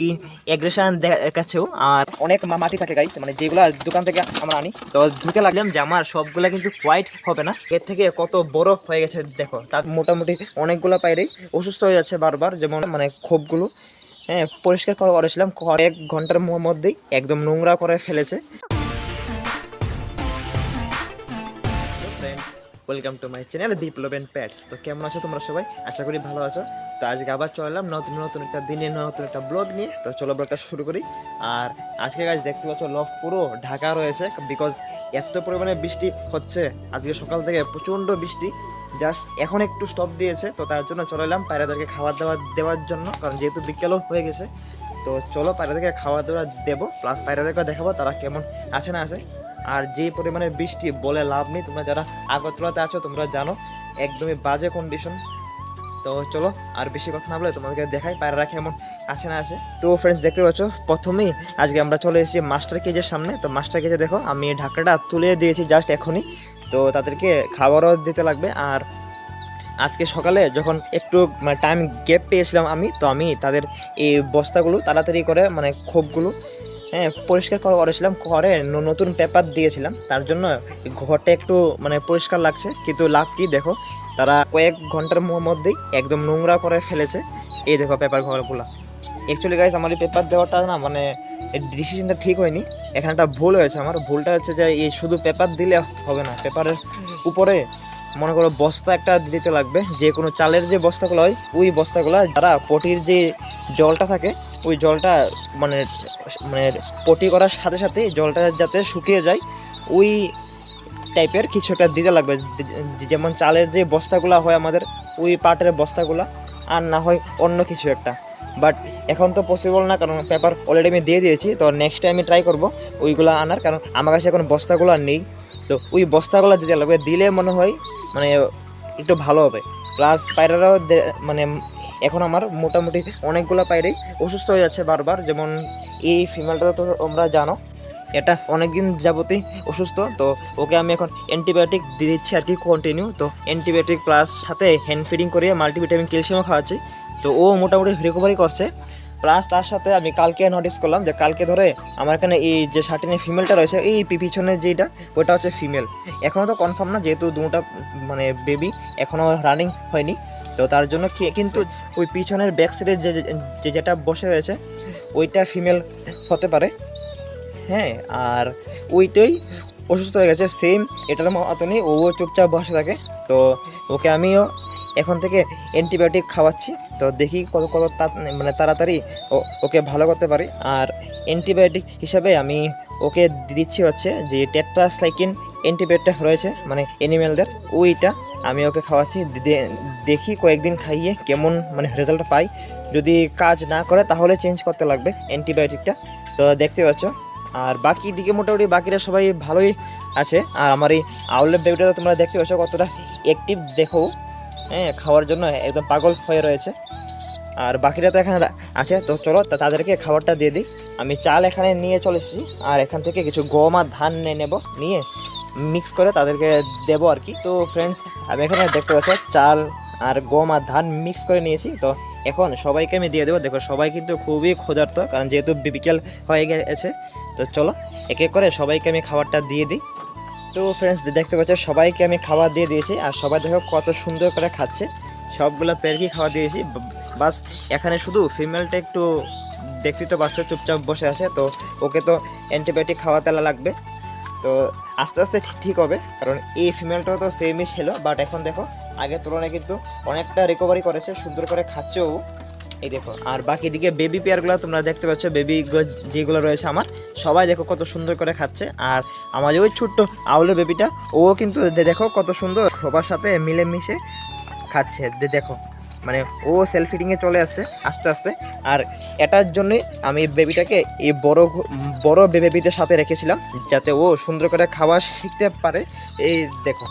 কি এগ্রেশন দেখাচ্ছেও। আর অনেক মাটি থাকে গাইস মানে যেগুলো দোকান থেকে আমরা আনি। তো ধুতে লাগলাম যে আমার সবগুলা কিন্তু হোয়াইট হবে না। এর থেকে কত বড় হয়ে গেছে দেখো, তার মোটামুটি অনেকগুলো পায়রেই অসুস্থ হয়ে যাচ্ছে বারবার। যেমন মানে ক্ষোভগুলো হ্যাঁ পরিষ্কার করে করেছিলাম। কয়েক ঘণ্টার মধ্যেই একদম নোংরা করে ফেলেছে। Welcome to my channel Biplab and pets তো কেমন আছো তোমরা সবাই? আশা করি ভালো আছো। তো আজকে আবার চলে এলাম নতুন নতুন একটা দিনে, নতুন একটা ব্লগ নিয়ে। তো চলো ব্লগটা শুরু করি। আর আজকে গাছ দেখতে পাচ্ছ লফ পুরো ঢাকা রয়েছে বিকজ এত পরিমাণে বৃষ্টি হচ্ছে। আজকে সকাল থেকে প্রচণ্ড বৃষ্টি। জাস্ট এখন একটু স্টপ দিয়েছে। তো তার জন্য চলে এলাম পায়রাদেরকে খাবার দাবার দেওয়ার জন্য, কারণ যেহেতু বিকেলও হয়ে গেছে। তো চলো পায়রাদেরকে খাবার দাবার দেবো প্লাস পায়রাদেরকে দেখাবো তারা কেমন আছে না আছে। আর যে পরিমাণে বৃষ্টি বলে লাভ নেই, তোমরা যারা আগরতলাতে আছো, তোমরা জানো, একদমই বাজে কন্ডিশন তো চলো, আর বেশি কথা না বলে তোমাদেরকে দেখাই, পায়রা কেমন আছে না আছে। তো ফ্রেন্ডস দেখতে পাচ্ছ, প্রথমেই আজকে আমরা চলে এসেছি মাস্টার কেজের সামনে। তো মাস্টার কেজে দেখো, আমি ঢাকনাটা তুলে দিয়েছি জাস্ট এখনই। তো তাদেরকে খাবারও দিতে লাগবে। আর আজকে সকালে যখন একটু টাইম গ্যাপ পেয়েছিলাম আমি, তো আমি তাদের এই বস্তাগুলো তাড়াতাড়ি করে মানে খোপগুলো হ্যাঁ পরিষ্কার করে করেছিলাম ঘরে নতুন পেপার দিয়েছিলাম। তার জন্য ঘরটা একটু মানে পরিষ্কার লাগছে কিন্তু লাভ কি দেখো তারা কয়েক ঘণ্টার মধ্যেই একদম নোংরা করে ফেলেছে। এই দেখো পেপার ঘরগুলো। অ্যাকচুয়ালি গাইস আমার এই পেপার দেওয়াটা না মানে ডিসিশনটা ঠিক হয়নি। এখানে একটা ভুল হয়েছে আমার। ভুলটা হচ্ছে যে এই শুধু পেপার দিলে হবে না। পেপারের উপরে মনে করো বস্তা একটা দিতে লাগবে, যে কোনো চালের যে বস্তাগুলো হয়, ওই বস্তাগুলো, যারা পটির যে জলটা থাকে, ওই জলটা মানে মানে পটি করার সাথে সাথে জলটা যাতে শুকিয়ে যায়, ওই টাইপের কিছু একটা দিতে লাগবে। যেমন চালের যে বস্তাগুলো হয় আমাদের, ওই পাটের বস্তাগুলো, আর না হয় অন্য কিছু একটা। বাট এখন তো পসিবল না, কারণ পেপার অলরেডি আমি দিয়ে দিয়েছি, তো নেক্সট টাইম আমি ট্রাই করব ওইগুলো আনার, কারণ আমার কাছে এখন বস্তাগুলো আর নেই। তো ওই বস্তাগুলো দিতে লাগবে। দিলে মনে হয় মানে একটু ভালো হবে। প্লাস পায়রারাও মানে এখন আমার মোটামুটি অনেকগুলো পায়রাই অসুস্থ হয়ে যাচ্ছে বারবার। যেমন এই ফিমেলটা তো তোমরা জানো, এটা অনেক দিন যাবতই অসুস্থ। তো ওকে আমি এখন অ্যান্টিবায়োটিক দিয়ে দিচ্ছি আর কি কন্টিনিউ তো অ্যান্টিবায়োটিক প্লাস সাথে হ্যান্ড ফিডিং করিয়ে মাল্টিভিটামিন ক্যালসিয়ামও খাওয়াচ্ছি। তো ও মোটামুটি রিকভারি করছে। প্লাস তার সাথে আমি কালকে নোটিস করলাম যে কালকে ধরে আমার এখানে এই যে শার্টিনের ফিমেলটা রয়েছে, এই পিছনে যেটা ওটা হচ্ছে ফিমেল এখনও তো কনফার্ম না, যেহেতু দুটা মানে বেবি এখনও রানিং হয়নি। তো তার জন্য কিন্তু ওই পিছনের ব্যাক সাইডে যে যে যেটা বসে রয়েছে, ওইটা ফিমেল হতে পারে। হ্যাঁ আর ওইটাই অসুস্থ হয়ে গেছে সেম এটার মতনই ও চুপচাপ বসে থাকে। তো ওকে আমিও এখন থেকে অ্যান্টিবায়োটিক খাওয়াচ্ছি। তো দেখি কত কত মানে তাড়াতাড়ি ওকে ভালো করতে পারি। আর অ্যান্টিবায়োটিক হিসাবে আমি ওকে দিচ্ছি হচ্ছে যে টেট্রাসাইকিন অ্যান্টিবায়োটিক রয়েছে মানে অ্যানিমেলদের ওইটা আমি ওকে খাওয়াচ্ছি। দেখি কয়েকদিন খাইয়ে কেমন মানে রেজাল্ট পাই। যদি কাজ না করে তাহলে চেঞ্জ করতে লাগবে অ্যান্টিবায়োটিকটা তো দেখতে পাচ্ছ। আর বাকি দিকে মোটামুটি বাকিরা সবাই ভালোই আছে। আর আমার এই আউলের বেবিটা তোমরা দেখতে পাচ্ছ কতটা অ্যাক্টিভ দেখো। হ্যাঁ খাওয়ার জন্য একদম পাগল হয়ে রয়েছে। আর বাকিরা তো এখানে আছে, তো চলো তাদেরকে খাবারটা দিয়ে দিই। আমি চাল এখানে নিয়ে চলে এসেছি, আর এখান থেকে কিছু গম আর ধান নিয়ে নেব, নিয়ে মিক্স করে তাদেরকে দেবো আর কি। তো ফ্রেন্ডস আমি এখানে দেখতে পাচ্ছি, চাল আর গম আর ধান মিক্স করে নিয়েছি, তো এখন সবাইকে আমি দিয়ে দেবো। দেখো, সবাই কিন্তু খুবই ক্ষুধার্ত, কারণ যেহেতু বিকেল হয়ে গেছে, তো চলো এক এক করে সবাইকে আমি খাবারটা দিয়ে দিই। তো ফ্রেন্ডস দেখতে পাচ্ছ, সবাইকে আমি খাবার দিয়ে দিয়েছি, আর সবাই দেখো কত সুন্দর করে খাচ্ছে। সবগুলো পেরকি খাবার দিয়েছি বাস এখানে শুধু ফিমেলটা একটু দেখতে তো পাচ্ছ, চুপচাপ বসে আছে, তো ওকে তো অ্যান্টিবায়োটিক খাওয়াতে লাগবে। তো আস্তে আস্তে ঠিক- হবে, কারণ এই ফিমেলটাও তো সেমই ছিল বাট এখন দেখো, আগের তুলনায় কিন্তু অনেকটা রিকভারি করেছে, সুন্দর করে খাচ্ছে ও। এই দেখো, আর বাকি দিকে বেবি পেয়ারগুলো তোমরা দেখতে পাচ্ছ বেবি যেগুলো রয়েছে আমার, সবাই দেখো কত সুন্দর করে খাচ্ছে। আর আমার ওই ছোট্ট আউলের বেবিটা ও কিন্তু দেখো কত সুন্দর সবার সাথে মিলেমিশে খাচ্ছে। দেখো মানে ও সেলফ ফিডিংয়ে চলে আসছে, আস্তে আস্তে। আর এটার জন্যই আমি বেবিটাকে এই বড় বড় বেবিদের সাথে রেখেছিলাম, যাতে ও সুন্দর করে খাওয়া শিখতে পারে। এই দেখো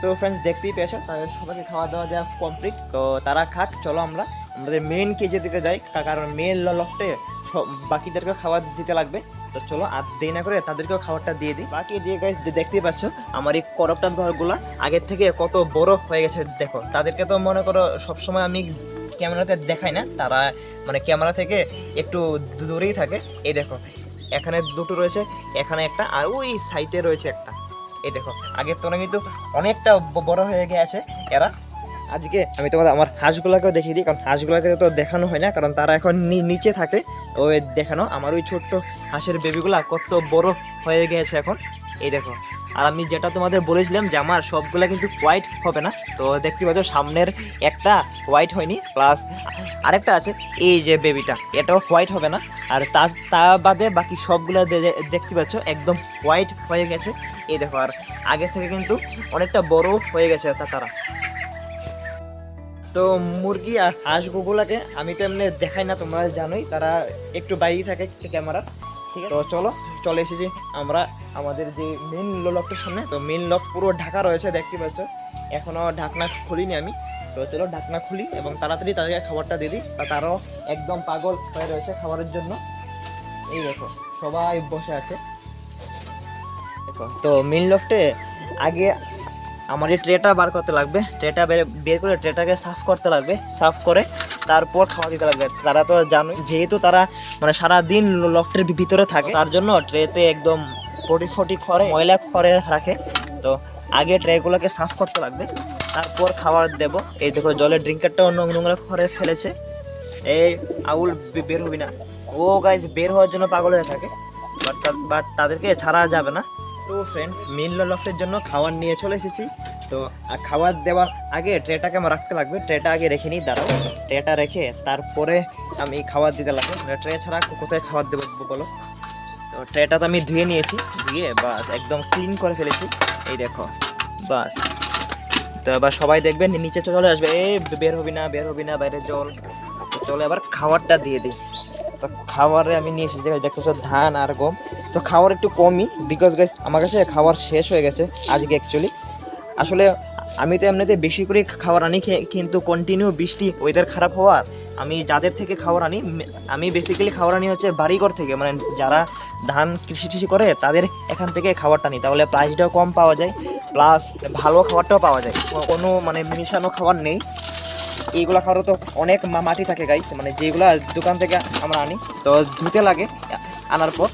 তো ফ্রেন্ডস দেখতেই পেয়েছ? তাদের সবাইকে খাওয়া দাওয়া দেওয়া কমপ্লিট তো তারা খাক, চলো আমরা। আমাদের মেন কেজে দিতে যাই কারণ মেন লফটে সব বাকিদেরকে খাবার দিতে লাগবে। তো চলো, আর দেরি না করে তাদেরকেও খাবারটা দিয়ে দিই। বাকি দিয়ে গাইস দেখতেই পাচ্ছ, আমার এই করপটার ঘরগুলো আগের থেকে কত বড় হয়ে গেছে, দেখো। তাদেরকে তো মনে করো সবসময় আমি ক্যামেরাতে দেখাই না। তারা মানে ক্যামেরা থেকে একটু দূরেই থাকে। এই দেখো, এখানে দুটো রয়েছে, এখানে একটা, আর ওই সাইডে রয়েছে একটা। এই দেখো, আগের তো কিন্তু অনেকটা বড় হয়ে গেছে এরা। আজকে আমি তোমাদের আমার হাঁসগুলোকেও দেখিয়ে দিই, কারণ হাঁসগুলোকে তো দেখানো হয় না, কারণ তারা এখন নিচে থাকে। ওই দেখানো, আমার ওই ছোট্ট হাঁসের বেবিগুলা কত বড় হয়ে গেছে এখন। এই দেখো আর আমি যেটা তোমাদের বলেছিলাম যে আমার সবগুলা কিন্তু হোয়াইট হবে না, তো দেখতে পাচ্ছ সামনের একটা হোয়াইট হয়নি প্লাস আরেকটা আছে, এই যে বেবিটা এটাও হোয়াইট হবে না, আর তা তা বাদে বাকি সবগুলো দেখতে পাচ্ছ একদম হোয়াইট হয়ে গেছে, এই দেখো, আর আগে থেকে কিন্তু অনেকটা বড় হয়ে গেছে তা- তারা। তো মুরগি আর হাঁসগুলোকে আমি তো এমনি দেখাই না, তোমরা জানোই, তারা একটু বাইরেই থাকে ক্যামেরা তো চলো, চলে এসেছি আমরা আমাদের যে মেন লফটের সামনে। তো মেন লফট পুরো ঢাকা রয়েছে, দেখতে পাচ্ছ। এখনও ঢাকনা খুলিনি আমি। তো চলো, ঢাকনা খুলি এবং তাড়াতাড়ি তাদেরকে খাবারটা দিয়ে দিই। বা তারাও একদম পাগল হয়ে রয়েছে খাবারের জন্য। এই দেখো, সবাই বসে আছে। দেখো, তো মেন লফটে আগে আমার এই ট্রেটা বার করতে লাগবে। ট্রেটা বের বের করে ট্রেটাকে সাফ করতে লাগবে। সাফ করে তারপর খাওয়া দিতে লাগবে। তারা তো জানো যেহেতু তারা মানে সারা দিন লফটের ভিতরে থাকে, তার জন্য ট্রেতে একদম ফটি ফটি খড়ে ময়লা খড়ে রাখে। তো আগে ট্রেগুলোকে সাফ করতে লাগবে। তারপর খাবার দেব। এই দেখো জলের ড্রিঙ্কারটাও নোংরা খড়ে ফেলেছে। এই আউল বের হবি না। ও গাইজ বের হওয়ার জন্য পাগল হয়ে থাকে। বাট বাট তাদেরকে ছাড়া যাবে না। তো ফ্রেন্ডস মিল লফের জন্য খাবার নিয়ে চলে এসেছি। তো আর খাবার দেওয়ার আগে ট্রেটাকে আমার রাখতে লাগবে। ট্রেটা আগে রেখে নিই, দাঁড়াও। ট্রেটা রেখে তারপরে আমি খাবার দিতে লাগবে। ট্রে ছাড়া কোথায় খাবার দেবো বলো? তো ট্রেটা তো আমি ধুয়ে নিয়েছি। ধুয়ে বাস, একদম ক্লিন করে ফেলেছি। এই দেখো, বাস। তো এবার সবাই দেখবে নি- নিচে চলে আসবে। এ, বের হবি না, বের হবি না, বাইরে জল। চলে আবার খাবারটা দিয়ে দিই। তো খাবারে আমি নিয়ে এসেছি, দেখতেছো ধান আর গম। তো খাওয়ার একটু কমই বিকজ গাইস আমার কাছে খাবার শেষ হয়ে গেছে আজকে অ্যাকচুয়ালি আসলে আমি তো এমনিতে বেশি করে খাবার আনি কিন্তু কন্টিনিউ বৃষ্টি ওয়েদার খারাপ হওয়ার আমি যাদের থেকে খাবার আনি আমি বেসিক্যালি খাবার আনি হচ্ছে বাড়িঘর থেকে মানে যারা ধান কৃষি টিষি করে, তাদের এখান থেকে খাবারটা নিই তাহলে প্রাইসটাও কম পাওয়া যায় প্লাস ভালো খাবারটাও পাওয়া যায়। কোনো মানে মিশানো খাবার নেই। এইগুলো খাবারও তো অনেক মাটি থাকে গাইস মানে যেগুলো দোকান থেকে আমরা আনি, তো ধুতে লাগে, আনার পর।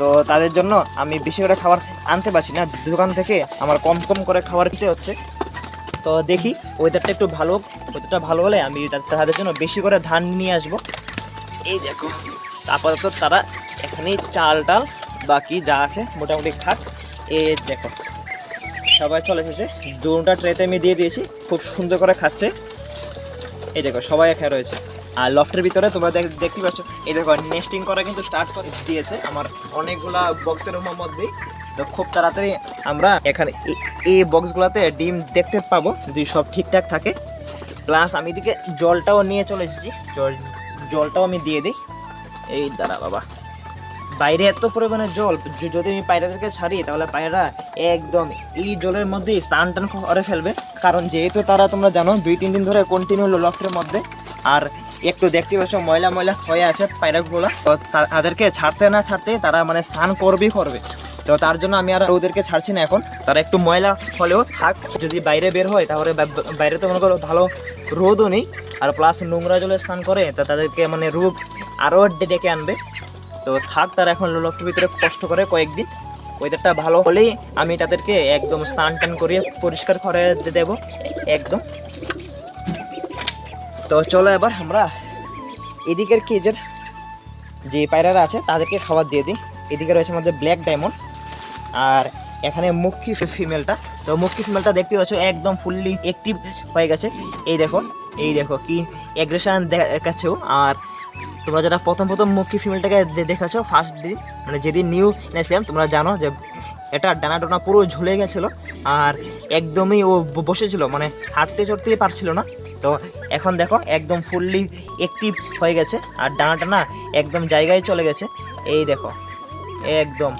তো তাদের জন্য আমি বেশি করে খাবার আনতে পারছি না। দোকান থেকে আমার কম কম করে খাবার খেতে হচ্ছে। তো দেখি ওয়েদারটা একটু ভালো ওয়েদারটা ভালো হলে আমি তাদের জন্য বেশি করে ধান নিয়ে আসব। এই দেখো, আপাতত তারা এখানেই চাল টাল বাকি যা আছে মোটামুটি খাক। এই দেখো, সবাই চলে এসেছে। দুটা ট্রেতে আমি দিয়ে দিয়েছি, খুব সুন্দর করে খাচ্ছে। এই দেখো, সবাই খেয়ে রয়েছে। আর লফটের ভিতরে তোমরা দেখ- দেখতে পাচ্ছ, এই দেখো নেস্টিং করা কিন্তু স্টার্ট করে দিয়েছে আমার অনেকগুলা বক্সের মধ্যেই। তো খুব তাড়াতাড়ি আমরা এখানে এই বক্সগুলোতে ডিম দেখতে পাবো, যদি সব ঠিকঠাক থাকে। প্লাস আমি এদিকে জলটাও নিয়ে চলে এসেছি। জল জলটাও আমি দিয়ে দিই। এই দাঁড়া বাবা। বাইরে এত পরিমাণে জল যদি আমি পায়রাদেরকে ছাড়ি, তাহলে পায়রা একদম এই জলের মধ্যেই স্নান টান করে ফেলবে। কারণ যেহেতু তারা, তোমরা জানো দুই তিন দিন ধরে কন্টিনিউ লফটের মধ্যে। আর একটু দেখতে পাচ্ছ, ময়লা ময়লা হয়ে আছে পায়রাগুলো। তো তাদেরকে ছাড়তে না ছাড়তে তারা মানে স্নান করবেই করবে। তো তার জন্য আমি আর ওদেরকে ছাড়ছি না এখন। তারা একটু ময়লা হলেও থাক, যদি বাইরে বের হয় তাহলে বাইরে তো মনে করো ভালো রোদও নেই। আর প্লাস নোংরা জলে স্নান করে, তা তাদেরকে মানে রোগ আরও ডেকে আনবে। তো থাক, তারা এখন লফটের ভিতরে কষ্ট করে কয়েকদিন। ওয়েদারটা ভালো হলেই আমি তাদেরকে একদম স্নান টান করিয়ে পরিষ্কার করে দেবো। একদম। তো চলো এবার আমরা এদিকের কেজের যে পায়রারা আছে, তাদেরকে খাবার দিয়ে দিই। এদিকে রয়েছে আমাদের ব্ল্যাক ডায়মন্ড আর এখানে মুখী ফিমেলটা তো মুখী ফিমেলটা দেখতে পাচ্ছ, একদম ফুললি অ্যাক্টিভ হয়ে গেছে। এই দেখো এই দেখো কি অ্যাগ্রেশন দেখাচ্ছেও আর তোমরা যারা প্রথম প্রথম মুখী ফিমেলটাকে দেখাচ্ছ ফার্স্ট দিন মানে যেদিন নিউ এনেছিলাম, তোমরা জানো যে এটা ডানা ডানা পুরো ঝুলে গেছিল। আর একদমই ও বসেছিল মানে হাঁটতে চড়তেই পারছিল না। তো এখন দেখো একদম ফুললি অ্যাক্টিভ হয়ে গেছে। আর ডানা টানা একদম জায়গায় চলে গেছে। এই দেখো, একদম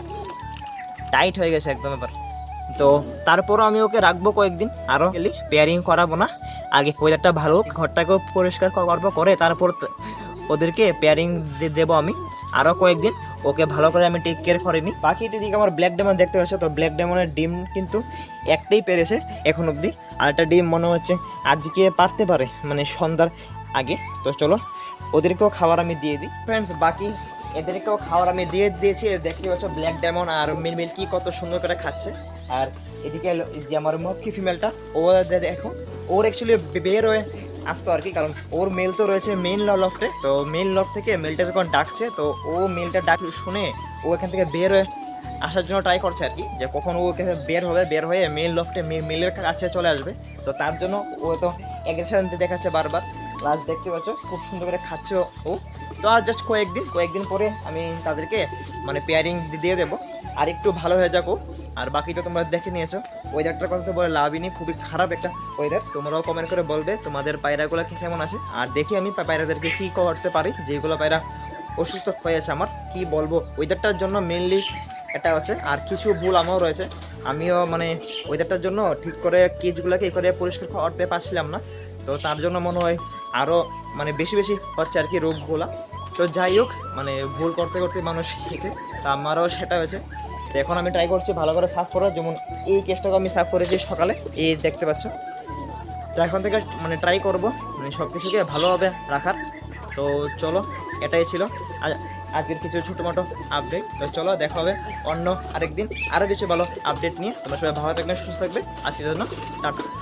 টাইট হয়ে গেছে একদম এবার। তো তারপরও আমি ওকে রাখব কয়েকদিন আরও গেলি পেয়ারিং করাবো না। আগে ওয়েদারটা ভালো ঘরটাকেও পরিষ্কার করব করে তারপর ওদেরকে পেয়ারিং দেবো আমি। আরও কয়েকদিন ওকে ভালো করে আমি টেক কেয়ার করিনি বাকি দিদিকে আমার ব্ল্যাক ডেমন দেখতে পাচ্ছ, তো ব্ল্যাক ডেমনের ডিম কিন্তু একটাই পেরেছে এখন অবধি। আর একটা ডিম মনে হচ্ছে আজকে পারতে পারে মানে সন্ধ্যার আগে। তো চলো, ওদেরকেও খাবার আমি দিয়ে দিই। ফ্রেন্ডস বাকি এদেরকেও খাবার আমি দিয়ে দিয়েছি। দেখতে পাচ্ছ ব্ল্যাক ডায়মন্ড আর মিল কি কত সুন্দর করে খাচ্ছে। আর এদিকে যে আমার মক্কি ফিমেলটা ও দেখো, ওর অ্যাকচুয়ালি বের হয়ে আসতো আর কি, কারণ ওর মেল তো রয়েছে মেইন লফটে তো মেইন লফট থেকে মেলটা যখন ডাকছে, তো ও মেলটা ডাক শুনে ও এখান থেকে বের হয়ে আসার জন্য ট্রাই করছে আর কি, যে কখন ও এখানে বের হবে, বের হয়ে মেল লফটে মেলের কাছে চলে আসবে। তো তার জন্য ও তো অ্যাগ্রেশন দেখাচ্ছে বারবার। লাস্ট দেখতে পাচ্ছ, খুব সুন্দর করে খাচ্ছে ও- তো আর জাস্ট কয়েকদিন কয়েকদিন পরে আমি তাদেরকে মানে পেয়ারিং দিয়ে দেবো। আর একটু ভালো হয়ে যাকো আর বাকি তো তোমরা দেখে নিয়েছো। ওয়েদারটার কথা তো বলে লাভই নেই, খুবই খারাপ একটা ওয়েদার তোমরাও কমেন্ট করে বলবে তোমাদের পায়রাগুলো কি কেমন আছে। আর দেখি আমি পায়রাদেরকে কী করতে পারি, যেগুলো পায়রা অসুস্থ হয়েছে আমার। কি বলব ওয়েদারটার জন্য মেনলি এটা হচ্ছে আর কিছু ভুল আমারও রয়েছে। আমিও মানে ওয়েদারটার জন্য ঠিক করে কেজগুলোকে করে পরিষ্কার করতে পারছিলাম না। তো তার জন্য মনে হয় আরও মানে বেশি বেশি হচ্ছে আর কি রোগগুলা। তো যাই হোক মানে ভুল করতে করতে মানুষ শেখে তা আমারও সেটা হয়েছে। তো এখন আমি ট্রাই করছি ভালো করে সাফ করার। যেমন এই কেসটাকে আমি সাফ করেছি সকালে, এই দেখতে পাচ্ছ। তো এখন থেকে মানে ট্রাই করব মানে সব কিছুকে ভালোভাবে রাখার। তো চলো, এটাই ছিল আজ- আজকের কিছু ছোটো মোটো আপডেট তো চলো, দেখা হবে অন্য আরেকদিন আরও কিছু ভালো আপডেট নিয়ে। তোমরা সবাই ভালো থাকবে, সুস্থ থাকবে। আজকের জন্য টাটা।